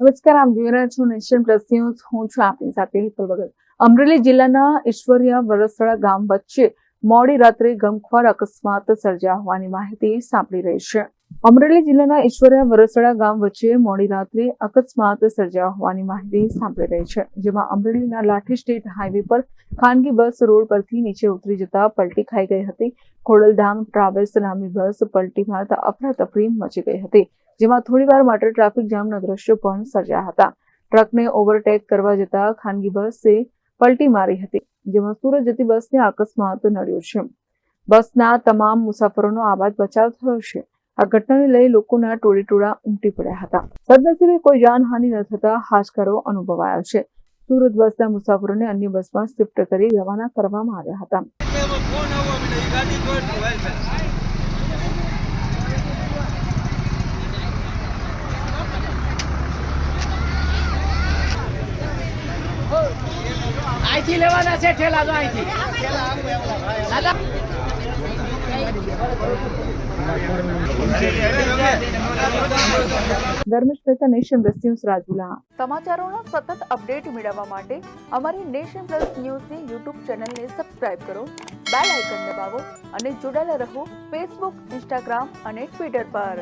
નમસ્કાર, આપ જોઈ રહ્યા છો નેશન પ્લસ ન્યૂઝ. હું છું આપની સાથે હેતલ ભગત. અમરેલી જિલ્લાના ઈશ્વરિયા વરસડા ગામ વચ્ચે મોડી રાત્રે ગમખ્વાર અકસ્માત સર્જ્યા હોવાની માહિતી સાંપડી રહી છે. અમરેલી જિલ્લાના ઈશ્વરિયા વરસડા ગામ વચ્ચે મોડી રાત્રે અકસ્માત સર્જ્યા હોવાની માહિતી સાંપડી રહી છે, જેમાં અમરેલીના લાઠી સ્ટેટ હાઈવે પર ખાનગી બસ રોડ પરથી નીચે ઉતરી જતા પલટી ખાઈ ગઈ હતી. ખોડલધામ ટ્રાવેલ્સ નામની બસ પલટી મારતા અફરાતફરી મચી ગઈ હતી. જેમાં થોડીવાર માટે ટ્રાફિક જામના દ્રશ્યો પણ સર્જ્યા હતા. ટ્રકને ઓવરટેક કરવા જતા ખાનગી બસે પલટી મારી હતી, જેમાં સુરત જતી બસને અકસ્માત નડ્યો છે. બસના તમામ મુસાફરોનો આબાદ બચાવ થયો છે. આ ઘટનાને લઈ લોકોના ટોળી ટોળા ઉમટી પડ્યા હતા. સદનસીબે કોઈ જાનહાનિ ન થતા હાશકારો અનુભવાયો છે. સુરત બસના મુસાફરોને અન્ય બસમાં શિફ્ટ કરી રવાના કરવામાં આવ્યા હતા. અહીંથી લેવાના છે ઠેલા તો અહીંથી. દાદા Dharmesh nation plus news Rajula. સમાચારોના સતત અપડેટ મેળવવા માટે અમારી નેશન પ્લસ ન્યૂઝની યુટ્યુબ ચેનલને સબસ્ક્રાઇબ કરો બેલ આઇકન દબાવો અને જોડાયેલા રહો ફેસબુક ઇન્સ્ટાગ્રામ અને ટ્વિટર પર.